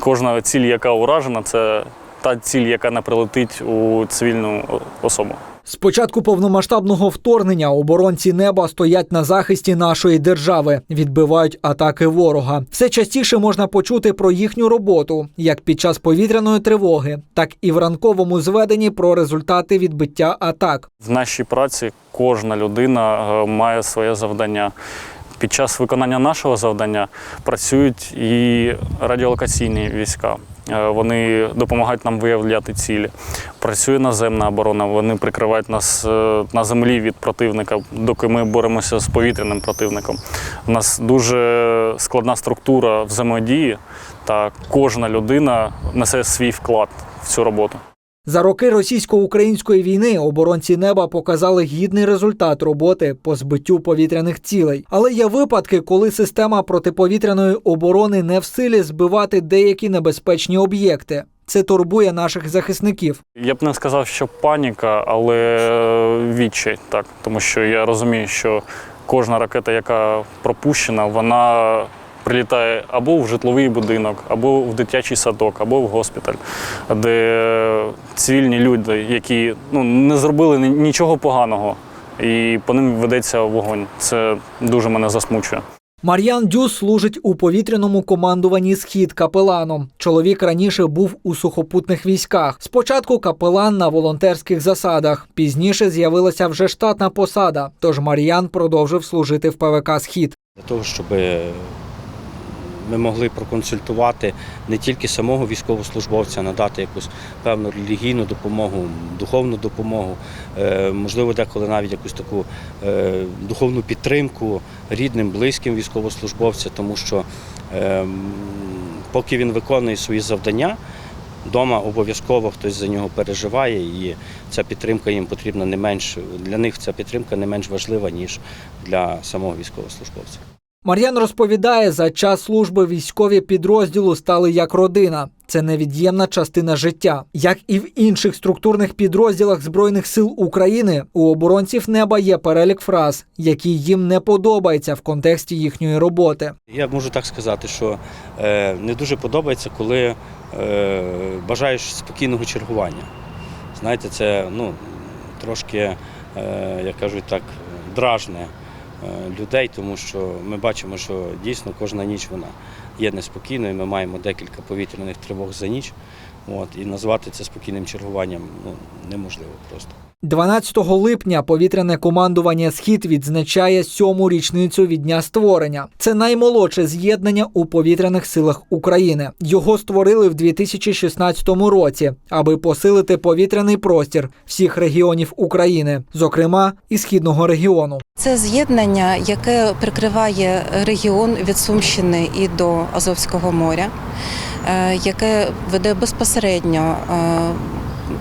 Кожна ціль, яка уражена, це та ціль, яка не прилетить у цивільну особу. З початку повномасштабного вторгнення оборонці неба стоять на захисті нашої держави, відбивають атаки ворога. Все частіше можна почути про їхню роботу, як під час повітряної тривоги, так і в ранковому зведенні про результати відбиття атак. В нашій праці кожна людина е, має своє завдання. Під час виконання нашого завдання працюють і радіолокаційні війська. Е, Вони допомагають нам виявляти цілі. Працює наземна оборона, вони прикривають нас е, на землі від противника, доки ми боремося з повітряним противником. У нас дуже складна структура взаємодії, та кожна людина несе свій вклад в цю роботу. За роки російсько-української війни оборонці неба показали гідний результат роботи по збиттю повітряних цілей. Але є випадки, коли система протиповітряної оборони не в силі збивати деякі небезпечні об'єкти. Це турбує наших захисників. Я б не сказав, що паніка, але е, відчай, так. Тому що я розумію, що кожна ракета, яка пропущена, вона прилітає або в житловий будинок, або в дитячий садок, або в госпіталь, де цивільні люди, які ну, не зробили нічого поганого, і по ним ведеться вогонь. Це дуже мене засмучує. Мар'ян Дюс служить у повітряному командуванні Схід капеланом. Чоловік раніше був у сухопутних військах. Спочатку капелан на волонтерських засадах. Пізніше з'явилася вже штатна посада. Тож Мар'ян продовжив служити в ПВК Схід. для того, щоб ми могли проконсультувати не тільки самого військовослужбовця, надати якусь певну релігійну допомогу, духовну допомогу, е, можливо, деколи навіть якусь таку е, духовну підтримку рідним, близьким військовослужбовця, тому що е, поки він виконує свої завдання. Дома обов'язково хтось за нього переживає, і ця підтримка їм потрібна не менш для них ця підтримка не менш важлива, ніж для самого військовослужбовця. Мар'ян розповідає, за час служби військові підрозділу стали як родина. Це невід'ємна частина життя. Як і в інших структурних підрозділах Збройних сил України, у оборонців неба є перелік фраз, які їм не подобаються в контексті їхньої роботи. Я можу так сказати, що е, не дуже подобається, коли е, бажаєш спокійного чергування. Знаєте, це ну, трошки, е, як кажуть так, дражне людей, тому що ми бачимо, що дійсно кожна ніч вона є неспокійною. Ми маємо декілька повітряних тривог за ніч. От, і назвати це спокійним чергуванням ну, неможливо просто. 12 липня повітряне командування Схід відзначає сьому річницю від дня створення. Це наймолодше з'єднання у повітряних силах України. Його створили в 2016 році, аби посилити повітряний простір всіх регіонів України, зокрема і східного регіону. Це з'єднання, яке прикриває регіон від Сумщини і до Азовського моря, е, яке веде безпосередньо е,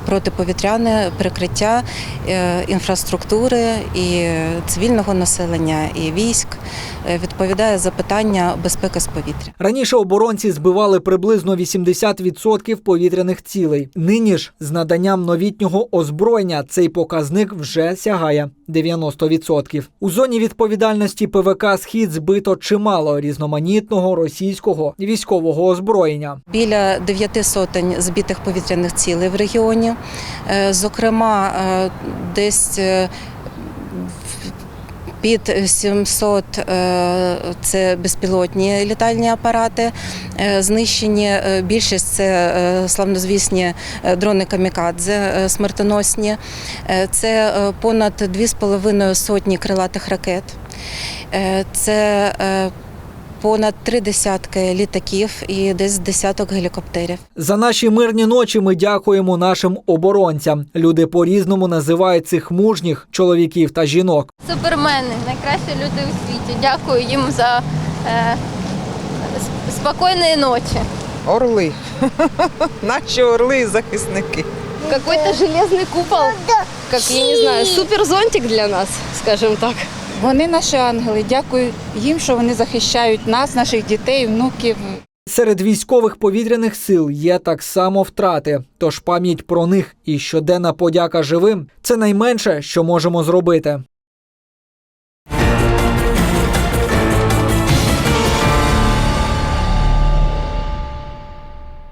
протиповітряне прикриття е, інфраструктури і цивільного населення, і військ, е, відповідає за питання безпеки з повітря. Раніше оборонці збивали приблизно 80% повітряних цілей. Нині ж з наданням новітнього озброєння цей показник вже сягає 90%. У зоні відповідальності ПВК Схід збито чимало різноманітного російського військового озброєння. Біля дев'яти сотень збитих повітряних цілей в регіоні. Е, Зокрема, е, десь е, під 700 е, це безпілотні літальні апарати. Е, Знищені е, більшість це славнозвісні дрони камікадзе смертоносні. Це понад 2,5 сотні крилатих ракет. Це понад три десятки літаків і десь десяток гелікоптерів. За наші мирні ночі ми дякуємо нашим оборонцям. Люди по-різному називають цих мужніх чоловіків та жінок. Супермени, найкращі люди у світі. Дякую їм за е, с- спокійної ночі. Орли. Наші орли і захисники. Какой-то железний купол, как я не знаю, суперзонтик для нас, скажем так. Вони наші ангели. Дякую їм, що вони захищають нас, наших дітей, внуків. Серед військових повітряних сил є так само втрати. Тож пам'ять про них і щоденна подяка живим це найменше, що можемо зробити.